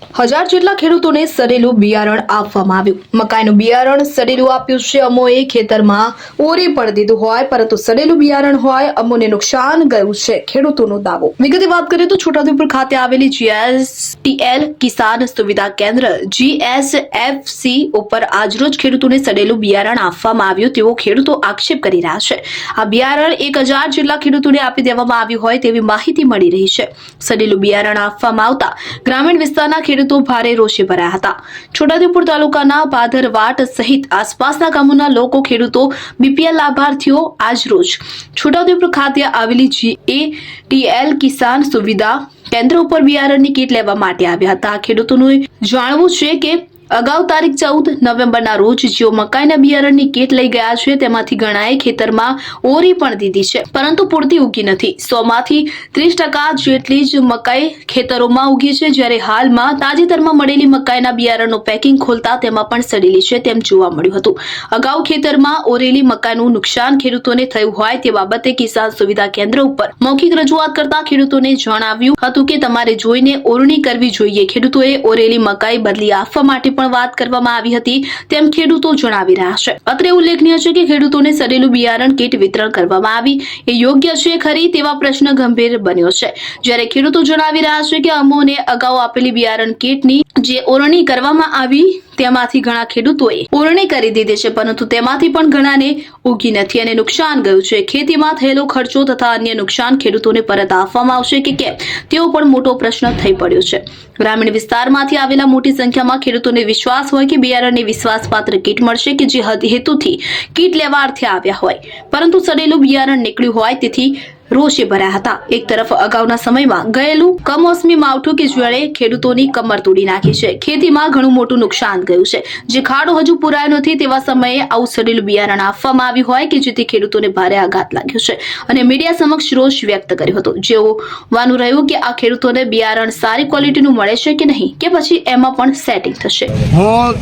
હજાર જેટલા ખેડૂતોને સડેલું બિયારણ આપવામાં આવ્યું. મકાઈનું બિયારણ સડેલું આપ્યું છે. અમોએ ખેતરમાં ઓરી પણ દીધું હોય, પરંતુ સડેલું બિયારણ હોય, અમોને નુકસાન ગયું છે. ખેડૂતોનો દાવો. વિગતે વાત કરીએ તો છોટાઉદેપુર ખાતે આવેલી જીએસટીએલ કિસાન સુવિધા કેન્દ્ર, જીએસએફસી ઉપર આજરોજ ખેડૂતોને સડેલું બિયારણ આપવામાં આવ્યું. તેવો ખેડૂતો આક્ષેપ કરી રહ્યા છે. આ બિયારણ એક હજાર જેટલા ખેડૂતોને આપી દેવામાં આવ્યું હોય તેવી માહિતી મળી રહી છે. સડેલું બિયારણ આપવામાં આવતા ગ્રામીણ વિસ્તારના ખેડૂતો ભારે રોષે ભરાયા હતા. છોટાઉદેપુર તાલુકાના ભાદરવાટ સહિત આસપાસના ગામોના લોકો ખેડૂતો બીપીએલ લાભાર્થીઓ આજરોજ છોટાઉદેપુર ખાતે આવેલી જીએટીએલ કિસાન સુવિધા કેન્દ્ર ઉપર બિયારણની કીટ લેવા માટે આવ્યા હતા. ખેડૂતોનું જાણવું છે કે અગાઉ તારીખ ચૌદ નવેમ્બરના રોજ જેઓ મકાઈના બિયારણની કેટ લઈ ગયા છે. તેમાંથી ઘણાએ ખેતરમાં ઓરી પણ દીધી છે. પરંતુ પૂરતી ઉગી નથી. સો માંથી ત્રીસ ટકા જેટલી જ મકાઈ ખેતરોમાં ઉગી છે. જ્યારે હાલમાં તાજેતરમાં મળેલી મકાઈના બિયારણનું પેકિંગ ખોલતા તેમાં પણ સડેલી છે તેમ જોવા મળ્યું હતું. અગાઉ ખેતરમાં ઓરેલી મકાઈનું નુકસાન ખેડૂતોને થયું હોય તે બાબતે કિસાન સુવિધા કેન્દ્ર ઉપર મૌખિક રજૂઆત કરતા ખેડૂતોને જણાવ્યું હતું કે તમારે જોઈને ઓરણી કરવી જોઈએ. ખેડૂતોએ ઓરેલી મકાઈ બદલી આપવા માટે પણ વાત કરવામાં આવી હતી, તેમ ખેડૂતો જણાવી રહ્યા છે. અત્રે ઉલ્લેખનીય છે કે ખેડૂતોને સડેલું બિયારણ કીટ વિતરણ કરવામાં આવી. એ યોગ્ય છે ખરી તેવા પ્રશ્ન ગંભીર બન્યો છે. જ્યારે ખેડૂતો જણાવી રહ્યા છે કે અમોને અગાઉ આપેલી બિયારણ કીટની જે ઓરણી કરવામાં આવી, તેમાંથી ઘણા ખેડૂતોએ ઓરણી કરી દીધી છે, પરંતુ તેમાંથી પણ ઘણાને ઉગી નથી અને નુકસાન ગયું છે. ખેતીમાં થયેલો ખર્ચો તથા અન્ય નુકસાન ખેડૂતોને પરત આપવામાં આવશે કે કેમ? તેવો પણ મોટો પ્રશ્ન થઈ પડ્યો છે. ગ્રામીણ વિસ્તારમાંથી આવેલા મોટી સંખ્યામાં ખેડૂતોને વિશ્વાસ હોય કે બિયારણની વિશ્વાસપાત્ર કીટ મળશે કે જે હેતુથી કીટ લેવા અર્થે આવ્યા હોય. પરંતુ સડેલું બિયારણ નીકળ્યું હોય, તેથી રોષે ભર્યા હતા. એક તરફ અગાઉના સમયમાં ગયેલું કમોસમી માવઠું કે જેણે ખેડૂતોની કમર તોડી નાખી છે. ખેતીમાં ઘણું મોટું નુકસાન ગયું છે. જે ખાડો હજુ પુરાયો નથી તેવા સમયે આવું સડેલું બિયારણ આપવામાં આવ્યું હોય કે જેથી ખેડૂતોને ભારે આઘાત લાગ્યો છે. અને મીડિયા સમક્ષ રોષ વ્યક્ત કર્યો હતો. જેવું રહ્યું કે આ ખેડૂતોને બિયારણ સારી ક્વોલિટીનું મળે છે કે નહીં કે પછી એમાં પણ સેટિંગ થશે. હું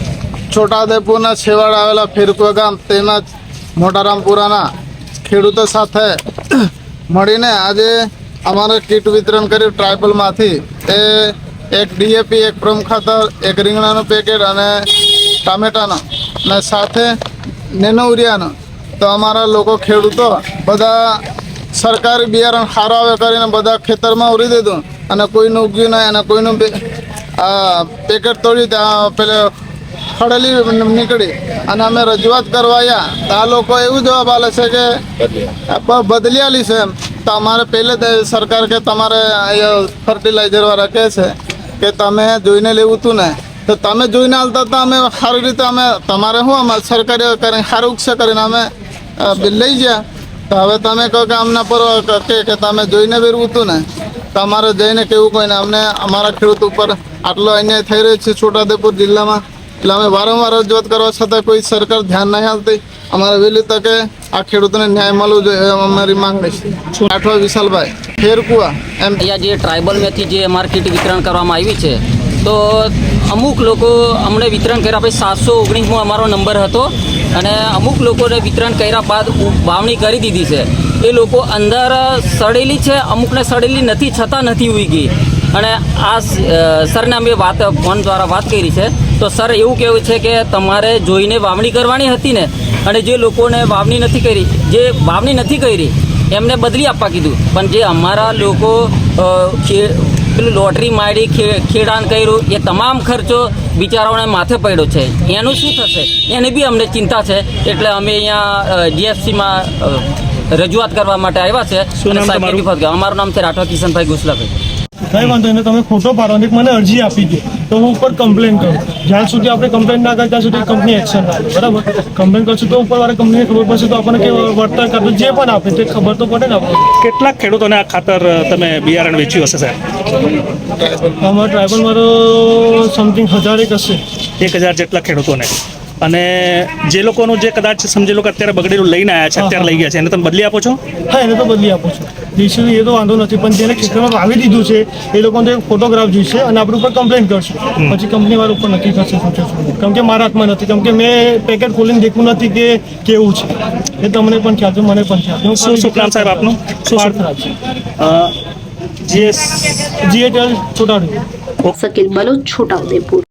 છોટાઉદેપુરના છેવાડ આવેલા ફિરકુવા ગામ તેમજ મોટારામપુરાના ખેડૂતો સાથે મળીને આજે અમારે કીટ વિતરણ કર્યું ટ્રાયબલમાંથી એ એક ડીએપી, એક પ્રમ ખાતર એક રીંગણાનું પેકેટ અને ટામેટાનો. અને સાથે નેનો ઉરિયાનો તો અમારા લોકો ખેડૂતો બધા સરકારી બિયારણ સારો આવે કરીને બધા ખેતરમાં ઉરી દીધું. અને કોઈનું ઉગ્યું નહીં અને કોઈનું પેકેટ તોડી પેલે ખડેલી નીકળી અને અમે રજૂઆત કરવા આવ્યા તો આ લોકો એવું જવાબ આલે છે કે બ- બદલી આલી છે એમ. તો અમારે પહેલે સરકાર કે તમારે ફર્ટિલાઇઝર વાળા કહે છે કે તમે જોઈને લેવું હતું ને. તો તમે જોઈને આવતા તો અમે સારી રીતે અમે તમારે શું અમે સરકારી કરીને સારું છે કરીને અમે લઈ ગયા. તો હવે તમે કહો કે અમને પર કે કે તમે જોઈને બેરવું હતું ને. તો અમારે જઈને કેવું કોઈને અમને અમારા ખેડૂત ઉપર આટલો અન્યાય થઈ રહ્યો છે છોટાઉદેપુર જિલ્લામાં. એટલે અમે વારંવાર રજૂઆત કરવા છતાં કોઈ સરકાર ધ્યાન નહીં આપતી. અમારે વહેલી તકે આ ખેડૂતોને ન્યાય મળવો જોઈએ અમારી માંગણી છે. આઠવા વિશાલભાઈ ફેરકુવા એમ. અહીંયા જે ટ્રાઇબલમાંથી જે માર્કેટ વિતરણ કરવામાં આવી છે, તો અમુક લોકો અમને વિતરણ કર્યા પછી સાતસો ઓગણીસમાં અમારો નંબર હતો અને અમુક લોકોને વિતરણ કર્યા બાદ વાવણી કરી દીધી છે. એ લોકો અંદર સડેલી છે, અમુકને સડેલી નથી, છતાં નથી ઉગી અને આ સરને અમે વાત, ફોન દ્વારા વાત કરી છે. તો સર એવું કહેવું છે કે તમારે જોઈને વાવણી કરવાની હતી ને અને જે લોકોને વાવણી નથી કરી જે વાવણી નથી કરી એમને બદલી આપવા કીધું. પણ જે અમારા લોકો પેલું લોટરી મારી ખે- ખેડાણ કર્યું એ તમામ ખર્ચો બિચારાઓને માથે પડ્યો છે. એનું શું થશે? એની બી અમને ચિંતા છે. એટલે અમે અહીંયા જીએફસીમાં રજૂઆત કરવા માટે આવ્યા છે? અમારું નામ છે રાઠવા કિશનભાઈ ગુસલાભાઈ. કઈ વાંધો નહીં. તમે ખોટો પાડો ને મને અરજી આપી દો. તો હું ઉપર કમ્પ્લેન કરું. જ્યાં સુધી આપણે કમ્પ્લેન ના કરીએ ત્યાં સુધી કંપની એક્શન ના લે બરાબર? કમ્પ્લેન કરશું તો ઉપર વાળા કંપની ખબર પડશે તો આપણને કે વર્તન કરતું. જે પણ આપે તે ખબર તો પડે ને આપણે કેટલાક ખેડૂતોને આ ખાતર તમે બિયારણ વેચ્યું હશે સાહેબ? અમારા ટ્રાઇબલ મારો સમથિંગ હજાર એક હશે. એક હજાર જેટલા ખેડૂતોને. અને જે લોકોનું જે કદાચ સમજી લો કે અત્યારે બગડેલું લઈને આવ્યા છે અત્યારે લઈ ગયા છે એને તમે બદલી આપો છો? હા એને તો બદલી આપો છો. દેશી એ તો વાંધો નથી પણ જેને ક્ષેત્રમાં આવી દીધું છે એ લોકોને તો એક ફોટોગ્રાફ જોઈશે અને આપણે ઉપર કમ્પ્લેન કરશું. પછી કંપની વાળા ઉપર નક્કી કરશે શું છે કેમ કે મારા હાથમાં નથી કેમ કે મેં પેકેટ ખોલીને દેખવું નથી કે કેવું છે. એ તમને પણ ખ્યાલ છે મને પણ ખ્યાલ છે. હું શું શું સાહેબ આપનું? શું પાર્થ જીએસ અ, છોટાઉદેપુર. જીએટીએલ બલોચ છોટાઉદેપુર.